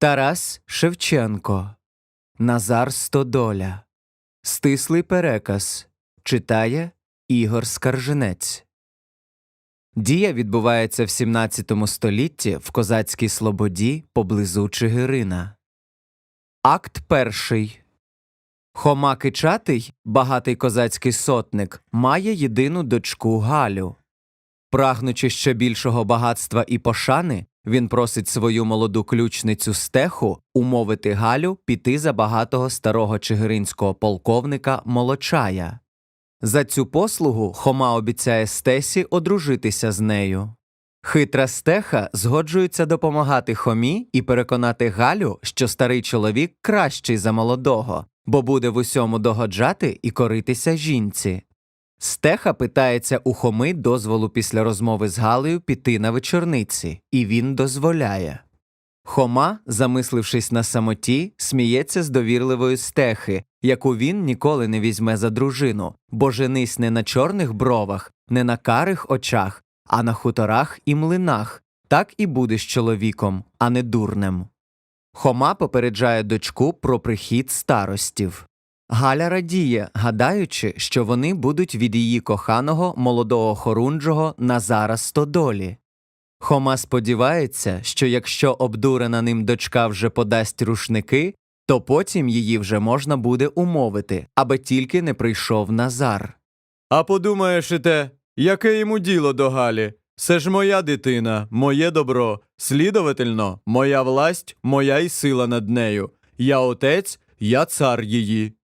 Тарас Шевченко, Назар Стодоля. Стислий переказ читає Ігор Скарженець. Дія відбувається в 17 столітті в козацькій слободі поблизу Чигирина. Акт перший. Хома Кичатий, багатий козацький сотник, має єдину дочку Галю. Прагнучи ще більшого багатства і пошани, він просить свою молоду ключницю стеху умовити Галю піти за багатого старого чигиринського полковника Молочая. За цю послугу Хома обіцяє Стесі одружитися з нею. Хитра стеха згоджується допомагати Хомі і переконати Галю, що старий чоловік кращий за молодого, бо буде в усьому догоджати і коритися жінці. Стеха питається у Хоми дозволу після розмови з Галею піти на вечорниці, і він дозволяє. Хома, замислившись на самоті, сміється з довірливої стехи, яку він ніколи не візьме за дружину, бо женись не на чорних бровах, не на карих очах, а на хуторах і млинах, так і будеш чоловіком, а не дурнем. Хома попереджає дочку про прихід старостів. Галя радіє, гадаючи, що вони будуть від її коханого молодого хорунжого Назара Стодолі. Хома сподівається, що якщо обдурена ним дочка вже подасть рушники, то потім її вже можна буде умовити, аби тільки не прийшов Назар. А подумаєш і те, яке йому діло до Галі? Це ж моя дитина, моє добро, слідовательно, моя власть, моя й сила над нею. Я отець, я цар її.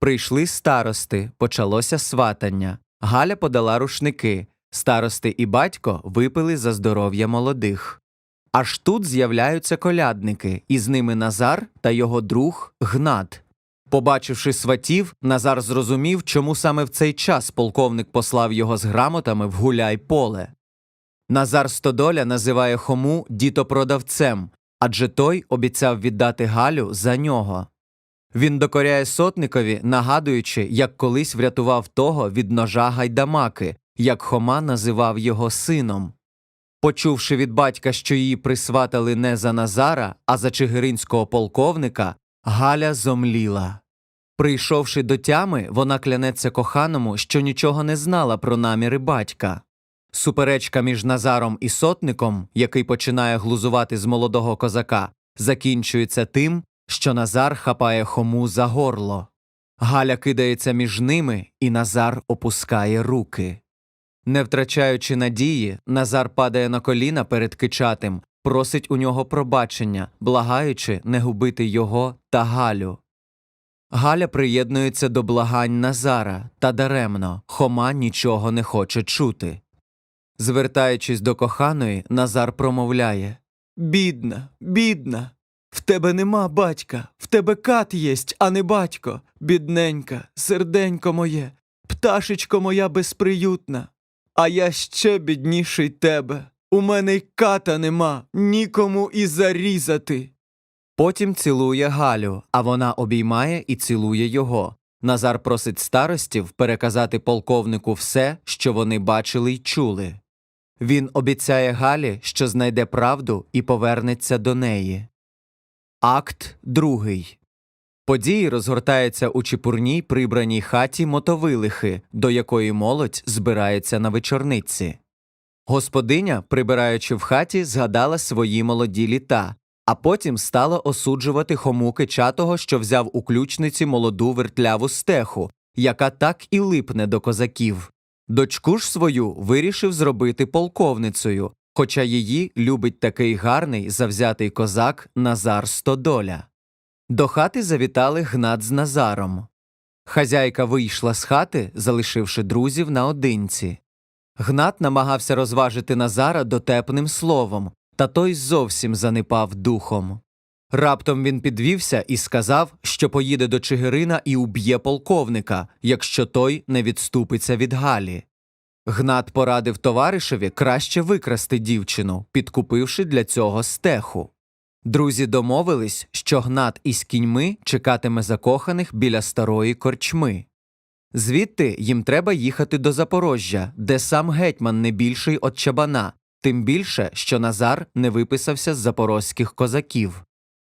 Прийшли старости, почалося сватання. Галя подала рушники. Старости і батько випили за здоров'я молодих. Аж тут з'являються колядники, і з ними Назар та його друг Гнат. Побачивши сватів, Назар зрозумів, чому саме в цей час полковник послав його з грамотами в гуляй поле. Назар Стодоля називає Хому дітопродавцем, адже той обіцяв віддати Галю за нього. Він докоряє сотникові, нагадуючи, як колись врятував того від ножа гайдамаки, як Хома називав його сином. Почувши від батька, що її присватали не за Назара, а за чигиринського полковника, Галя зомліла. Прийшовши до тями, вона клянеться коханому, що нічого не знала про наміри батька. Суперечка між Назаром і сотником, який починає глузувати з молодого козака, закінчується тим, що Назар хапає хому за горло. Галя кидається між ними, і Назар опускає руки. Не втрачаючи надії, Назар падає на коліна перед кичатим, просить у нього пробачення, благаючи не губити його та Галю. Галя приєднується до благань Назара, та даремно Хома нічого не хоче чути. Звертаючись до коханої, Назар промовляє Бідна, бідна. В тебе нема батька, в тебе кат єсть, а не батько. Бідненька, серденько моє, пташечко моя безприютна. А я ще бідніший тебе. У мене й ката нема, нікому і зарізати. Потім цілує Галю, а вона обіймає і цілує його. Назар просить старостів переказати полковнику все, що вони бачили й чули. Він обіцяє Галі, що знайде правду і повернеться до неї. Акт другий. Події розгортаються у чепурній прибраній хаті мотовилихи, до якої молодь збирається на вечорниці. Господиня, прибираючи в хаті, згадала свої молоді літа, а потім стала осуджувати хому кичатого, що взяв у ключниці молоду вертляву стеху, яка так і липне до козаків. Дочку ж свою вирішив зробити полковницею, хоча її любить такий гарний завзятий козак Назар Стодоля. До хати завітали Гнат з Назаром. Хазяйка вийшла з хати, залишивши друзів наодинці. Гнат намагався розважити Назара дотепним словом, та той зовсім занепав духом. Раптом він підвівся і сказав, що поїде до Чигирина і уб'є полковника, якщо той не відступиться від Галі. Гнат порадив товаришеві краще викрасти дівчину, підкупивши для цього стеху. Друзі домовились, що Гнат із кіньми чекатиме закоханих біля старої корчми. Звідти їм треба їхати до Запорожжя, де сам гетьман не більший от чабана, тим більше, що Назар не виписався з запорозьких козаків.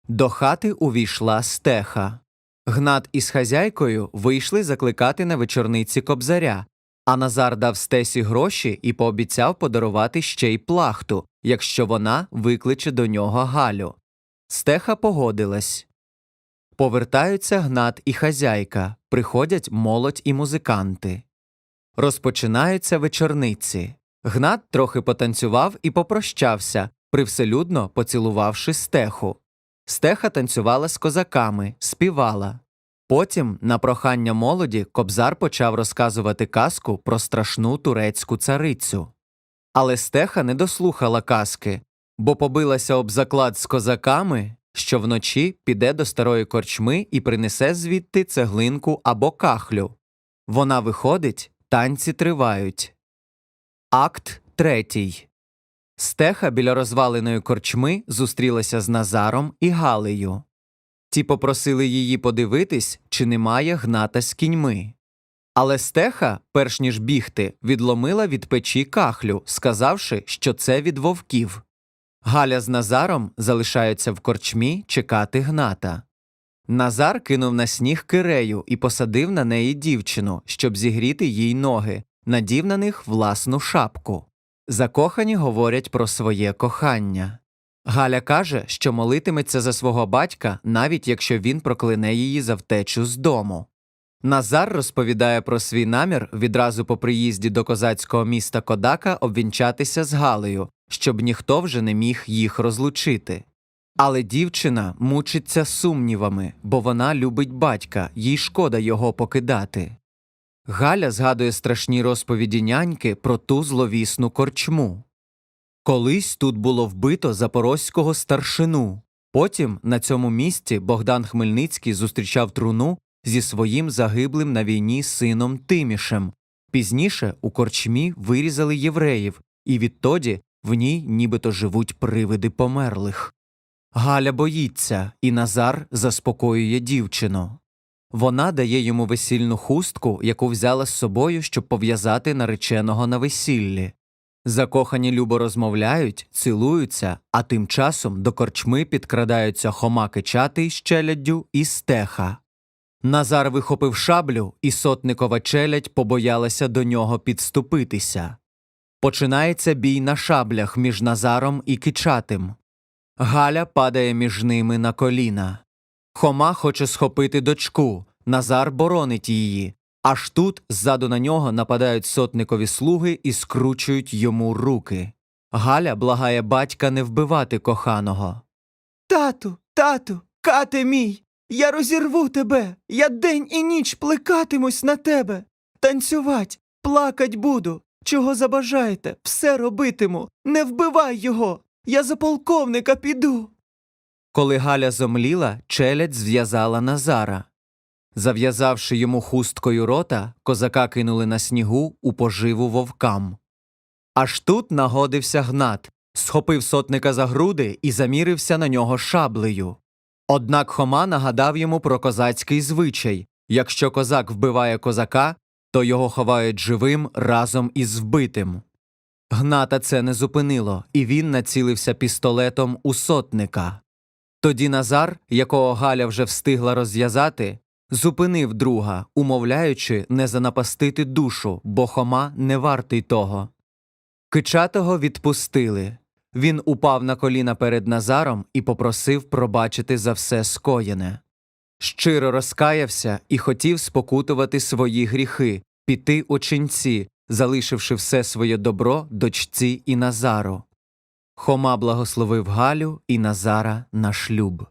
До хати увійшла стеха. Гнат із хазяйкою вийшли закликати на вечорниці кобзаря, а Назар дав стесі гроші і пообіцяв подарувати ще й плахту, якщо вона викличе до нього Галю. Стеха погодилась. Повертаються гнат і хазяйка, приходять молодь і музиканти. Розпочинаються вечорниці. Гнат трохи потанцював і попрощався, привселюдно поцілувавши стеху. Стеха танцювала з козаками, співала. Потім, на прохання молоді, кобзар почав розказувати казку про страшну турецьку царицю. Але стеха не дослухала казки, бо побилася об заклад з козаками, що вночі піде до старої корчми і принесе звідти цеглинку або кахлю. Вона виходить, танці тривають. Акт третій. Стеха біля розваленої корчми зустрілася з Назаром і Галею. Ті попросили її подивитись, чи немає гната з кіньми. Але стеха, перш ніж бігти, відломила від печі кахлю, сказавши, що це від вовків. Галя з Назаром залишаються в корчмі чекати гната. Назар кинув на сніг кирею і посадив на неї дівчину, щоб зігріти їй ноги, надів на них власну шапку. Закохані говорять про своє кохання. Галя каже, що молитиметься за свого батька, навіть якщо він проклине її за втечу з дому. Назар розповідає про свій намір відразу по приїзді до козацького міста Кодака обвінчатися з Галею, щоб ніхто вже не міг їх розлучити. Але дівчина мучиться сумнівами, бо вона любить батька, їй шкода його покидати. Галя згадує страшні розповіді няньки про ту зловісну корчму. Колись тут було вбито запорозького старшину. Потім на цьому місці Богдан Хмельницький зустрічав труну зі своїм загиблим на війні сином Тимішем. Пізніше у корчмі вирізали євреїв, і відтоді в ній нібито живуть привиди померлих. Галя боїться, і Назар заспокоює дівчину. Вона дає йому весільну хустку, яку взяла з собою, щоб пов'язати нареченого на весіллі. Закохані любо розмовляють, цілуються, а тим часом до корчми підкрадаються Хома Кичатий з челяддю і стеха. Назар вихопив шаблю, і сотникова челядь побоялася до нього підступитися. Починається бій на шаблях між Назаром і Кичатим. Галя падає між ними на коліна. Хома хоче схопити дочку, Назар боронить її. Аж тут ззаду на нього нападають сотникові слуги і скручують йому руки. Галя благає батька не вбивати коханого. Тату, тату, кате мій, я розірву тебе, я день і ніч плекатимусь на тебе. Танцювать, плакать буду. Чого забажаєте, все робитиму. Не вбивай його. Я за полковника піду. Коли Галя зомліла, челядь зв'язала Назара. Зав'язавши йому хусткою рота, козака кинули на снігу у поживу вовкам. Аж тут нагодився гнат, схопив сотника за груди і замірився на нього шаблею. Однак Хома нагадав йому про козацький звичай якщо козак вбиває козака, то його ховають живим разом із вбитим. Гната це не зупинило, і він націлився пістолетом у сотника. Тоді Назар, якого Галя вже встигла розв'язати, зупинив друга, умовляючи не занапастити душу, бо Хома не вартий того. Кичатого відпустили. Він упав на коліна перед Назаром і попросив пробачити за все скоєне. Щиро розкаявся і хотів спокутувати свої гріхи, піти у ченці, залишивши все своє добро дочці і Назару. Хома благословив Галю і Назара на шлюб.